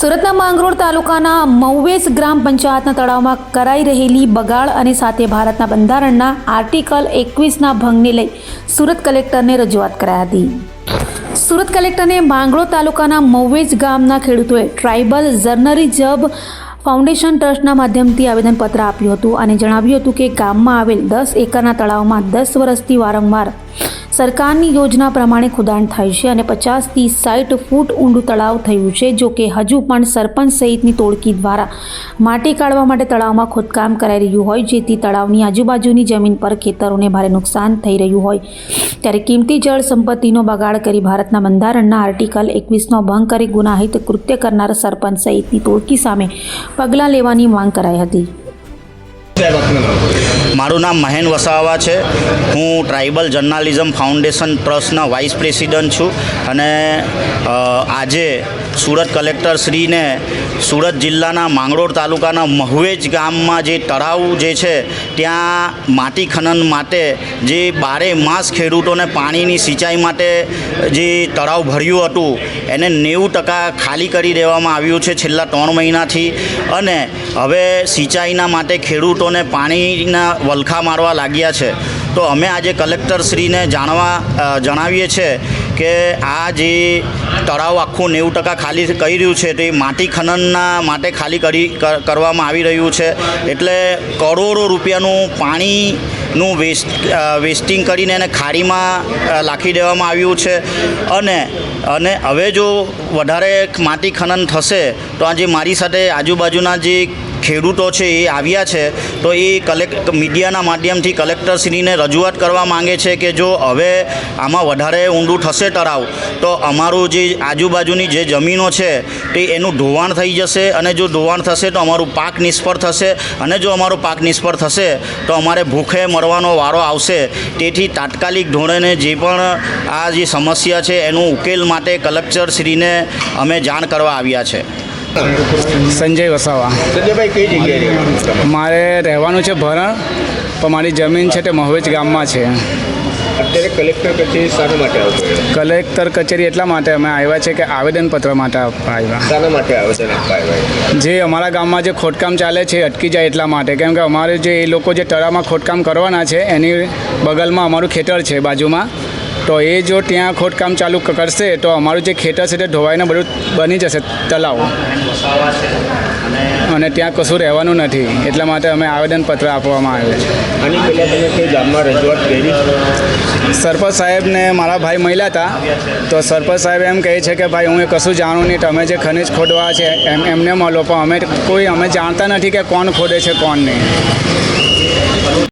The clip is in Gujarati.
સુરતના માંગરોળ તાલુકાના મૌવેસ ગ્રામ પંચાયતના તળાવમાં કરાઈ રહેલી બગાડ અને સાથે ભારતના બંધારણના આર્ટિકલ એકવીસના ભંગને લઈ સુરત કલેક્ટરને રજૂઆત કરાઈ હતી. સુરત કલેક્ટરને માંગરોળ તાલુકાના મૌવેજ ગામના ખેડૂતોએ ટ્રાઇબલ જબ ફાઉન્ડેશન ટ્રસ્ટના માધ્યમથી આવેદનપત્ર આપ્યું હતું અને જણાવ્યું હતું કે ગામમાં આવેલ દસ એકરના તળાવમાં દસ વર્ષથી વારંવાર સરકારની યોજના પ્રમાણે ખોદાણ થાય છે અને પચાસથી સાઠ ફૂટ ઊંડું તળાવ થયું છે, જો કે હજુ પણ સરપંચ સહિતની ટોળકી દ્વારા માટી કાઢવા માટે તળાવમાં ખોદકામ કરાઈ રહ્યું હોય, જેથી તળાવની આજુબાજુની જમીન પર ખેતરોને ભારે નુકસાન થઈ રહ્યું હોય. ત્યારે કિંમતી જળ સંપત્તિનો બગાડ કરી ભારતના બંધારણના આર્ટિકલ એકવીસનો ભંગ કરી ગુનાહિત કૃત્ય કરનાર સરપંચ સહિતની ટોળકી સામે પગલાં લેવાની માંગ કરાઈ હતી. મારું નામ મહેન વસાવા છે. હું ટ્રાઇબલ જર્નાલિઝમ ફાઉન્ડેશન ટ્રસ્ટના વાઇસ પ્રેસિડન્ટ છું અને આજે સુરત કલેક્ટર શ્રીને સુરત જિલ્લાના માંગરોળ તાલુકાના મહુવેજ ગામમાં જે તળાવ જે છે, ત્યાં માટી ખનન માટે જે બારે માસ ખેડૂતોને પાણીની સિંચાઈ માટે જે તળાવ ભર્યું હતું, એને નેવું ટકા ખાલી કરી દેવામાં આવ્યું છે છેલ્લા ત્રણ મહિનાથી. અને હવે સિંચાઈના માટે ખેડૂતોને પાણીના વલખા મારવા લાગ્યા છે. તો અમે આજે કલેક્ટરશ્રીને જાણવા જણાવીએ છીએ કે આ જે તળાવ આખું નેવું ટકા ખાલી કરી રહ્યું છે, તે માટી ખનનના માટે ખાલી કરી કરવામાં આવી રહ્યું છે. એટલે કરોડો રૂપિયાનું પાણીનું વેસ્ટ વેસ્ટિંગ કરીને એને ખાડીમાં લાખી દેવામાં આવ્યું છે. અને અને હવે જો વધારે માટી ખનન થશે, તો આજે મારી સાથે આજુબાજુના જે ખેડૂતો છે એ આવ્યા છે, તો એ કલેક્ટ મીડિયાના માધ્યમથી કલેક્ટરશ્રીને રજૂઆત કરવા માંગે છે કે જો હવે આમાં વધારે ઊંડું થશે તળાવ, તો અમારું જે આજુબાજુની જે જમીનો છે, તે એનું ધોવાણ થઈ જશે અને જો ધોવાણ થશે તો અમારું પાક નિષ્ફળ થશે અને જો અમારો પાક નિષ્ફળ થશે તો અમારે ભૂખે મરવાનો વારો આવશે. તેથી તાત્કાલિક ધોરણે જે પણ આ જે સમસ્યા છે એનું ઉકેલ માટે કલેક્ટરશ્રીને અમે જાણ કરવા આવ્યા છે. સંજય વસાવા. સંજયભાઈ કઈ જગ્યાએ મારે રહેવાનું છે ભરણ પણ મારી જમીન છે તે મહવેજ ગામમાં છે. અત્યારે કલેક્ટર કચેરી શાના માટે આવતો કલેક્ટર કચેરી એટલા માટે અમે આવ્યા છે કે આવેદનપત્ર માટે આવ્યા. શાના માટે આવેદન આવ્યા જે અમારા ગામમાં જે ખોદકામ ચાલે છે અટકી જાય એટલા માટે. કેમ કે અમારે જે એ લોકો જે તળાવમાં ખોદકામ કરવાના છે એની બગલમાં અમારું ખેતર છે બાજુમાં. તો એ જો ત્યાં ખોદકામ ચાલુ કરશે તો અમારું જે ખેતર છે તે ધોવાઈને બધું બની જશે તલાવ. અને ત્યાં કશું રહેવાનું નથી એટલા માટે અમે આવેદનપત્ર આપવામાં આવ્યું છે. ગામમાં રજૂઆત કરી? સરપંચ સાહેબને મારા ભાઈ મળ્યા હતા તો સરપંચ સાહેબ એમ કહે છે કે ભાઈ હું એ કશું જાણું નહીં તમે જે ખનિજ ખોદવા છે એમ એમને મળો પણ અમે કોઈ અમે જાણતા નથી કે કોણ ખોદે છે કોણ નહીં.